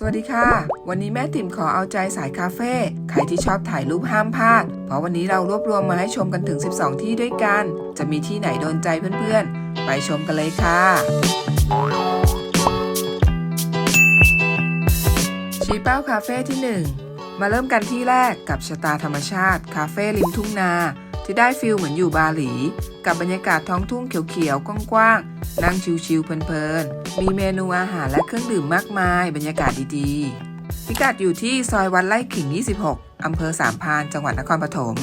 สวัสดีค่ะ วันนี้แม่ติ๋มขอเอาใจสายคาเฟ่ใครที่ชอบถ่ายรูปห้ามพลาด เพราะวันนี้เรารวบรวมมาให้ชมกันถึง 12 ที่ด้วยกัน จะมีที่ไหนโดนใจเพื่อนๆ ไปชมกันเลยค่ะ ชี้เป้าคาเฟ่ที่ 1 มาเริ่มกันที่แรกกับชะตาธรรมชาติ คาเฟ่ริมทุ่งนา ที่ได้ฟิลเหมือนอยู่บาหลี กับบรรยากาศท้องทุ่งเขียวๆกว้างๆ นั่งชิวๆเพลินๆ มีเมนูอาหารและเครื่องดื่มมากมาย บรรยากาศดีๆ พิกัดอยู่ที่ซอยวัดไร่ขิง 26 อำเภอสามพาน จังหวัดนครปฐม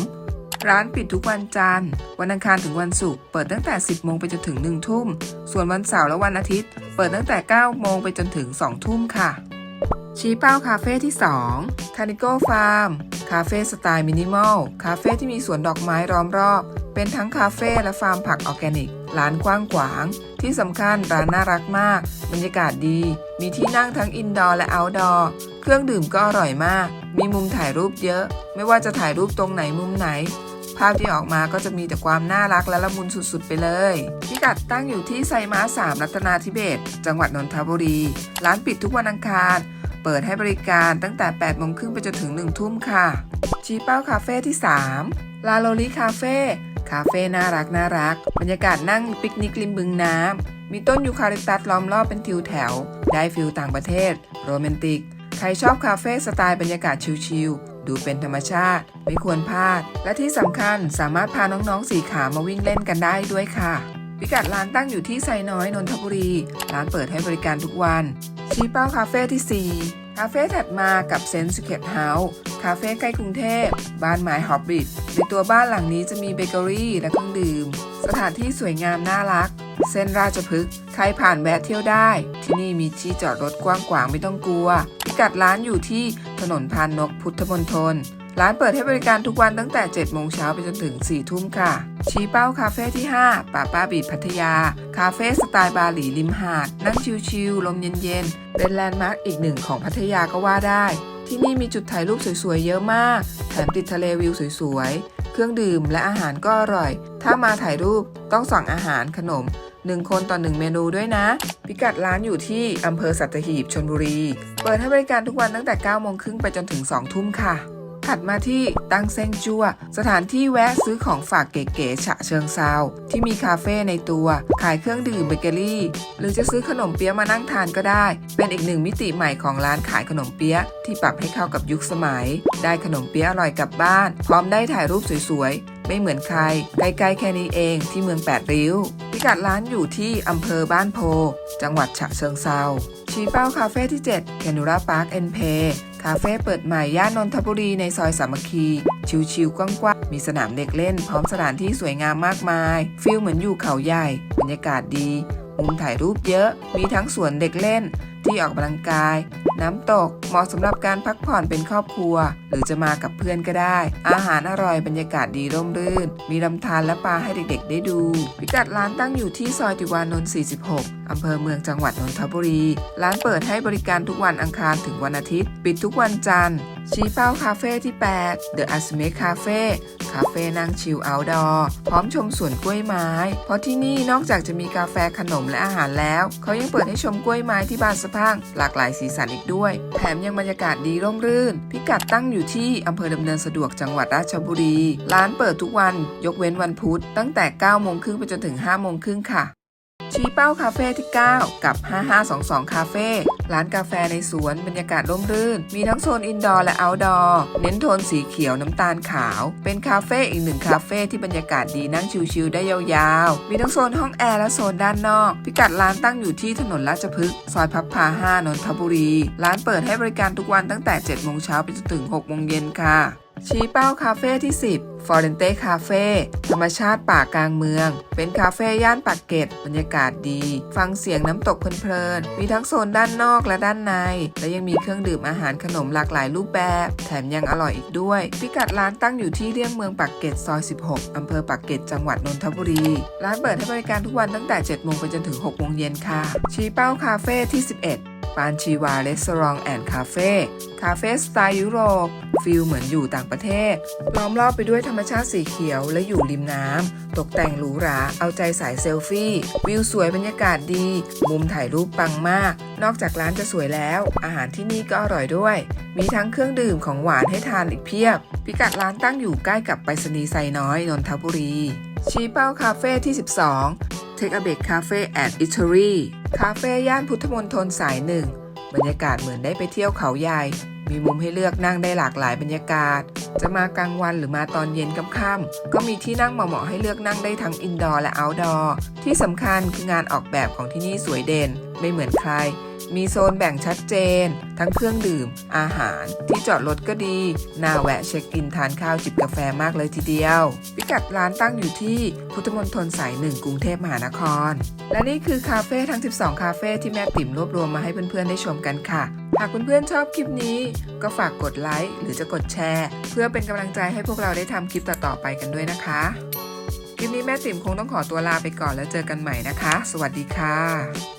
ร้านปิดทุกวันจันทร์ วันอังคารถึงวันศุกร์ เปิดตั้งแต่ 10 โมงไปจนถึง 1 ทุ่ม ส่วนวันเสาร์และวันอาทิตย์ เปิดตั้งแต่ 9 โมงไปจนถึง 2 ทุ่มค่ะ ชี้เป้าคาเฟ่ที่ 2 คานิโกฟาร์ม คาเฟ่สไตล์มินิมอล คาเฟ่ที่มีสวนดอกไม้ล้อมรอบ เป็นทั้งคาเฟ่และฟาร์มผักออร์แกนิก ร้านกว้างขวาง ที่สำคัญร้านน่ารักมาก บรรยากาศดี มีที่นั่งทั้งอินดอร์และเอาท์ดอร์ เครื่องดื่มก็อร่อยมาก มีมุมถ่ายรูปเยอะ ไม่ว่าจะถ่ายรูปตรงไหนมุมไหน ภาพที่ออกมาก็จะมีแต่ความน่ารักและละมุนสุดๆไปเลย พิกัดตั้งอยู่ที่ไซม้า3 รัตนาธิเบศจังหวัดนนทบุรี ร้านปิดทุกวันอังคาร เปิดให้บริการตั้งแต่ 8 โมงครึ่งไปจนถึง 1 ทุ่มค่ะ ชี้เป้าคาเฟ่ที่ 3 ลาโลลิคาเฟ่คาเฟ่น่ารักน่ารัก บรรยากาศนั่งปิกนิกริมบึงน้ำ มีต้นยูคาลิปตัสล้อมรอบเป็นทิวแถว ได้ฟิลต่างประเทศ โรแมนติก ใครชอบคาเฟ่สไตล์บรรยากาศชิลๆ ดูเป็นธรรมชาติ ไม่ควรพลาด และที่สำคัญสามารถพาน้องๆสีขามาวิ่งเล่นกันได้ด้วยค่ะ พิกัดร้านตั้งอยู่ที่ไซน้อยนนทบุรี ร้านเปิดให้บริการทุกวัน ชี้เป้าคาเฟ่ที่ 4 คาเฟ่ถัดมากับเซนส์เกตเฮาส์คาเฟ่ใกล้กรุงเทพ บ้านไม้ฮอบบิทในตัวบ้านหลังนี้จะมีเบเกอรี่และเครื่องดื่ม สถานที่สวยงามน่ารัก เส้นราชพฤกษ์ใครผ่านแวะเที่ยวได้ ที่นี่มีที่จอดรถกว้างขวางไม่ต้องกลัวพิกัดร้านอยู่ที่ถนนพานนกพุทธมณฑล ร้านเปิดให้บริการทุกวันตั้งแต่ 7 โมงเช้าไปจนถึง 4 ทุ่มค่ะ ชี้เป้าคาเฟ่ที่ 5 ป่าป้าบีดพัทยา คาเฟ่สไตล์บาหลีริมหาด นั่งชิลๆ ลมเย็นๆ เป็นแลนด์มาร์กอีกหนึ่งของพัทยาก็ว่าได้ ที่นี่มีจุดถ่ายรูปสวยๆ เยอะมาก แถมติดทะเลวิวสวยๆ เครื่องดื่มและอาหารก็อร่อย ถ้ามาถ่ายรูปต้องสั่งอาหารขนม1คนต่อ1เมนูด้วยนะ พิกัดร้านอยู่ที่อำเภอสัตหีบชนบุรี เปิดให้บริการทุกวันตั้งแต่ 9 โมงครึ่งไปจนถึง 2 ทุ่มค่ะ ถัดมาที่ตั้งเซ้งจั่วสถานที่แวะซื้อของฝากเก๋ๆฉะเชิงเซาที่มีคาเฟ่ในตัว ขายเครื่องดื่มเบเกอรี่ หรือจะซื้อขนมเปี๊ยะมานั่งทานก็ได้ เป็นอีกหนึ่งมิติใหม่ของร้านขายขนมเปี๊ยะที่ปรับให้เข้ากับยุคสมัย ได้ขนมเปี๊ยะอร่อยกลับบ้าน พร้อมได้ถ่ายรูปสวยๆ ไม่เหมือนใคร ใกล้ๆแค่นี้เองที่เมืองแปดริ้วพิกัดร้านอยู่ที่อำเภอบ้านโพ จังหวัดฉะเชิงเซาชี้เป้าคาเฟ่ที่ 7 c a n u r a Park and Play คาเฟ่เปิดใหม่ย่านนนทบุรีในซอยสามัคคี ชิวๆกว้างๆ มีสนามเด็กเล่น พร้อมสถานที่สวยงามมากมาย ฟิลเหมือนอยู่เขาใหญ่ บรรยากาศดี มุมถ่ายรูปเยอะ มีทั้งสวนเด็กเล่น ที่ออกกำลังกาย น้ำตก เหมาะสำหรับการพักผ่อนเป็นครอบครัว หรือจะมากับเพื่อนก็ได้ อาหารอร่อยบรรยากาศดีร่มรื่น มีลำธารและปลาให้เด็กๆ ได้ดู พิกัดร้านตั้งอยู่ที่ซอยติวานนท์ 46 อำเภอเมืองจังหวัดนนทบุรี ร้านเปิดให้บริการทุกวันอังคารถึงวันอาทิตย์ ปิดทุกวันจันทร์ ชี้เป้าคาเฟ่ที่ 8 The a s m e Cafe คาเฟ่นั่งชิลเอาท์ดอร์พร้อมชมสวนกล้วยไม้ เพราะที่นี่นอกจากจะมีกาแฟขนมและอาหารแล้ว เขายังเปิดให้ชมกล้วยไม้ที่บานสะพังหลากหลายสีสันอีกด้วย แถมยังบรรยากาศดีร่มรื่น พิกัดตั้งอยู่ที่อำเภอดำเนินสะดวกจังหวัดราชบุรี ร้านเปิดทุกวัน ยกเว้นวันพุธตั้งแต่9โมงครึ่งไปจนถึง5โมงครึ่งค่ะชี้เป้าคาเฟ่ที่ 9 กับ 5522 คาเฟ่ ร้านกาแฟในสวนบรรยากาศร่มรื่น มีทั้งโซนอินดอร์และเอาท์ดอร์เน้นโทนสีเขียวน้ำตาลขาว เป็นคาเฟ่อีกหนึ่งคาเฟ่ที่บรรยากาศดีนั่งชิลๆได้ยาวๆ มีทั้งโซนห้องแอร์และโซนด้านนอก พิกัดร้านตั้งอยู่ที่ถนนราชพฤกษ์ซอยพับพา5นนทบุรี ร้านเปิดให้บริการทุกวันตั้งแต่7โมงเช้าไปจนถึง6โมงเย็นค่ะ ชี้เป้าคาเฟ่ที่ 10ฟอร์เรนเต้คาเฟ่ธรรมชาติป่ากลางเมือง เป็นคาเฟ่ย่านปากเกร็ดบรรยากาศดี ฟังเสียงน้ำตกเพลินๆมีทั้งโซนด้านนอกและด้านใน และยังมีเครื่องดื่มอาหารขนมหลากหลายรูปแบบ แถมยังอร่อยอีกด้วย พิกัดร้านตั้งอยู่ที่เลี่ยงเมืองปากเกร็ดซอย 16 อำเภอปากเกร็ดจังหวัดนนทบุรี ร้านเปิดให้บริการทุกวันตั้งแต่ 7 โมงไปจนถึง 6 โมงเย็นค่ะ ชี้เป้าคาเฟ่ที่ 11ปานชีวาเรสซอรองแอนด์คาเฟ่ คาเฟ่สไตล์ยุโรป ฟิลเหมือนอยู่ต่างประเทศ ล้อมรอบไปด้วยธรรมชาติสีเขียวและอยู่ริมน้ำ ตกแต่งหรูหรา เอาใจสายเซลฟี่ วิวสวยบรรยากาศดี มุมถ่ายรูปปังมาก นอกจากร้านจะสวยแล้ว อาหารที่นี่ก็อร่อยด้วย มีทั้งเครื่องดื่มของหวานให้ทานอีกเพียบ พิกัดร้านตั้งอยู่ใกล้กับไปรษณีย์ไซน้อยนนทบุรี ชีเป้าคาเฟ่ที่ 12 Take a Break Cafe at Eatery คาเฟ่ย่านพุทธมณฑลสายหนึ่งบรรยากาศเหมือนได้ไปเที่ยวเขาใหญ่ มีมุมให้เลือกนั่งได้หลากหลายบรรยากาศ จะมากลางวันหรือมาตอนเย็นค่ำๆก็มีที่นั่งเหมาะๆให้เลือกนั่งได้ทั้งอินดอร์และเอาท์ดอร์ที่สำคัญคืองานออกแบบของที่นี่สวยเด่น ไม่เหมือนใคร มีโซนแบ่งชัดเจน ทั้งเครื่องดื่ม อาหาร ที่จอดรถก็ดีน่าแวะเช็คอินทานข้าวจิบกาแฟมากเลยทีเดียว พิกัดร้านตั้งอยู่ที่พุทธมณฑลสายหนึ่งกรุงเทพมหานคร และนี่คือคาเฟ่ทั้ง 12 คาเฟ่ที่แม่ติ๋มรวบรวมมาให้เพื่อนๆได้ชมกันค่ะ หากเพื่อนๆชอบคลิปนี้ ก็ฝากกดไลค์หรือจะกดแชร์ เพื่อเป็นกำลังใจให้พวกเราได้ทำคลิปต่อๆไปกันด้วยนะคะ คลิปนี้แม่ติ๋มคงต้องขอตัวลาไปก่อนแล้วเจอกันใหม่นะคะ สวัสดีค่ะ